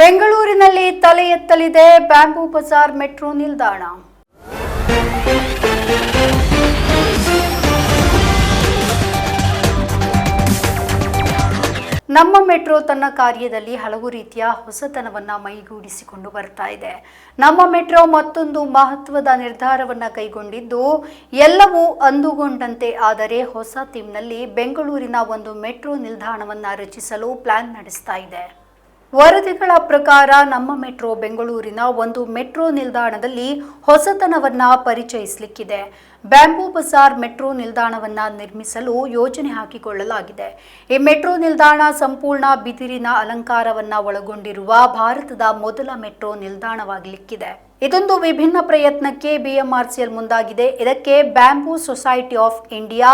ಬೆಂಗಳೂರಿನಲ್ಲಿ ತಲೆ ಎತ್ತಲಿದೆ bamboo bazaar metro ನಿಲ್ದಾಣ. ನಮ್ಮ ಮೆಟ್ರೋ ತನ್ನ ಕಾರ್ಯದಲ್ಲಿ ಹಲವು ರೀತಿಯ ಹೊಸತನವನ್ನ ಮೈಗೂಡಿಸಿಕೊಂಡು ಬರ್ತಾ ಇದೆ. ನಮ್ಮ ಮೆಟ್ರೋ ಮತ್ತೊಂದು ಮಹತ್ವದ ನಿರ್ಧಾರವನ್ನ ಕೈಗೊಂಡಿದ್ದು, ಎಲ್ಲವೂ ಅಂದುಗೊಂಡಂತೆ ಆದರೆ ಹೊಸ ಥೀಮ್ನಲ್ಲಿ ಬೆಂಗಳೂರಿನ ಒಂದು ಮೆಟ್ರೋ ನಿಲ್ದಾಣವನ್ನ ರಚಿಸಲು ಪ್ಲಾನ್ ನಡೆಸ್ತಾ ಇದೆ. ವರದಿಗಳ ಪ್ರಕಾರ ನಮ್ಮ ಮೆಟ್ರೋ ಬೆಂಗಳೂರಿನ ಒಂದು ಮೆಟ್ರೋ ನಿಲ್ದಾಣದಲ್ಲಿ ಹೊಸತನವನ್ನ ಪರಿಚಯಿಸಲಿಕ್ಕಿದೆ. ಬ್ಯಾಂಬೂ ಬಜಾರ್ ಮೆಟ್ರೋ ನಿಲ್ದಾಣವನ್ನ ನಿರ್ಮಿಸಲು ಯೋಜನೆ ಹಾಕಿಕೊಳ್ಳಲಾಗಿದೆ. ಈ ಮೆಟ್ರೋ ನಿಲ್ದಾಣ ಸಂಪೂರ್ಣ ಬಿದಿರಿನ ಅಲಂಕಾರವನ್ನ ಒಳಗೊಂಡಿರುವ ಭಾರತದ ಮೊದಲ ಮೆಟ್ರೋ ನಿಲ್ದಾಣವಾಗಲಿಕ್ಕಿದೆ. ಇದೊಂದು ವಿಭಿನ್ನ ಪ್ರಯತ್ನಕ್ಕೆ ಬಿಎಂಆರ್ಸಿಎಲ್ ಮುಂದಾಗಿದೆ. ಇದಕ್ಕೆ ಬ್ಯಾಂಬೂ ಸೊಸೈಟಿ ಆಫ್ ಇಂಡಿಯಾ,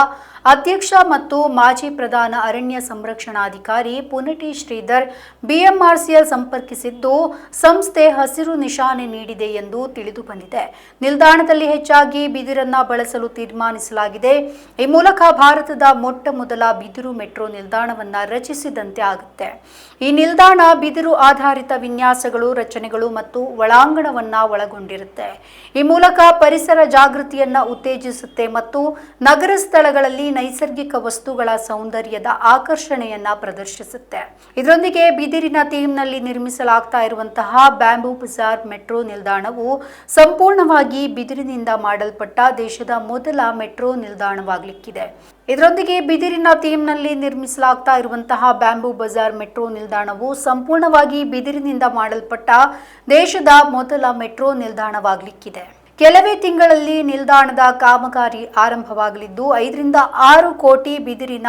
ಅಧ್ಯಕ್ಷ ಮತ್ತು ಮಾಜಿ ಪ್ರಧಾನ ಅರಣ್ಯ ಸಂರಕ್ಷಣಾಧಿಕಾರಿ ಪುನಟಿ ಶ್ರೀಧರ್ ಬಿಎಂಆರ್ಸಿಎಲ್ ಸಂಪರ್ಕಿಸಿದ್ದು, ಸಂಸ್ಥೆ ಹಸಿರು ನಿಶಾನೆ ನೀಡಿದೆ ಎಂದು ತಿಳಿದು ಬಂದಿದೆ ನಿಲ್ದಾಣದಲ್ಲಿ ಹೆಚ್ಚಾಗಿ ಬಿದಿರನ್ನ ಬಳಸಲು ತೀರ್ಮಾನಿಸಲಾಗಿದೆ. ಈ ಮೂಲಕ ಭಾರತದ ಮೊಟ್ಟ ಮೊದಲ ಬಿದಿರು ಮೆಟ್ರೋ ನಿಲ್ದಾಣವನ್ನ ರಚಿಸಿದಂತೆ ಆಗುತ್ತೆ. ಈ ನಿಲ್ದಾಣ ಬಿದಿರು ಆಧಾರಿತ ವಿನ್ಯಾಸಗಳು, ರಚನೆಗಳು ಮತ್ತು ಒಳಾಂಗಣವನ್ನ ಒಳಗೊಂಡಿರುತ್ತೆ. ಈ ಮೂಲಕ ಪರಿಸರ ಜಾಗೃತಿಯನ್ನ ಉತ್ತೇಜಿಸುತ್ತೆ ಮತ್ತು ನಗರ ಸ್ಥಳಗಳಲ್ಲಿ ನೈಸರ್ಗಿಕ ವಸ್ತುಗಳ ಸೌಂದರ್ಯದ ಆಕರ್ಷಣೆಯನ್ನ ಪ್ರದರ್ಶಿಸುತ್ತೆ. ಇದರೊಂದಿಗೆ ಬಿದಿರಿನ ಥೀಮ್ನಲ್ಲಿ ನಿರ್ಮಿಸಲಾಗ್ತಾ ಇರುವಂತಹ ಬ್ಯಾಂಬೂ ಬಜಾರ್ ಮೆಟ್ರೋ ನಿಲ್ದಾಣವು ಸಂಪೂರ್ಣವಾಗಿ ಬಿದಿರಿನಿಂದ ಮಾಡಲ್ಪಟ್ಟ ದೇಶದ ಮೊದಲ ಮೆಟ್ರೋ ನಿಲ್ದಾಣವಾಗಲಿಕ್ಕಿದೆ. ಇದರೊಂದಿಗೆ ಬಿದಿರಿನ ಥೀಮ್ನಲ್ಲಿ ನಿರ್ಮಿಸಲಾಗ್ತಾ ಇರುವಂತಹ ಬ್ಯಾಂಬೂ ಬಜಾರ್ ಮೆಟ್ರೋ ನಿಲ್ದಾಣವು ಸಂಪೂರ್ಣವಾಗಿ ಬಿದಿರಿನಿಂದ ಮಾಡಲ್ಪಟ್ಟ ದೇಶದ ಮೊದಲ ಮೆಟ್ರೋ ನಿಲ್ದಾಣವಾಗಲಿಕ್ಕಿದೆ. ಕೆಲವೇ ತಿಂಗಳಲ್ಲಿ ನಿಲ್ದಾಣದ ಕಾಮಗಾರಿ ಆರಂಭವಾಗಲಿದ್ದು, ಐದರಿಂದ ಆರು ಕೋಟಿ ಬಿದಿರಿನ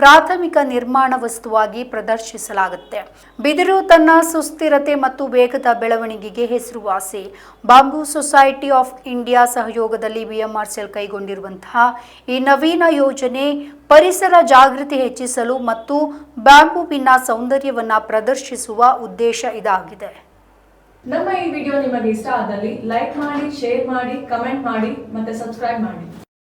ಪ್ರಾಥಮಿಕ ನಿರ್ಮಾಣ ವಸ್ತುವಾಗಿ ಪ್ರದರ್ಶಿಸಲಾಗುತ್ತೆ. ಬಿದಿರು ತನ್ನ ಸುಸ್ಥಿರತೆ ಮತ್ತು ವೇಗದ ಬೆಳವಣಿಗೆಗೆ ಹೆಸರುವಾಸಿ. ಬಾಂಬೂ ಸೊಸೈಟಿ ಆಫ್ ಇಂಡಿಯಾ ಸಹಯೋಗದಲ್ಲಿ ಬಿಎಂಆರ್ಸಿಎಲ್ ಕೈಗೊಂಡಿರುವಂತಹ ಈ ನವೀನ ಯೋಜನೆ ಪರಿಸರ ಜಾಗೃತಿ ಹೆಚ್ಚಿಸಲು ಮತ್ತು ಬ್ಯಾಂಬೂವಿನ ಸೌಂದರ್ಯವನ್ನು ಪ್ರದರ್ಶಿಸುವ ಉದ್ದೇಶ ಇದಾಗಿದೆ. ನಮ್ಮ ಈ ವಿಡಿಯೋ ನಿಮಗೆ ಇಷ್ಟ ಆದಲ್ಲಿ ಲೈಕ್ ಮಾಡಿ, ಶೇರ್ ಮಾಡಿ, ಕಮೆಂಟ್ ಮಾಡಿ ಮತ್ತೆ ಸಬ್ಸ್ಕ್ರೈಬ್ ಮಾಡಿ.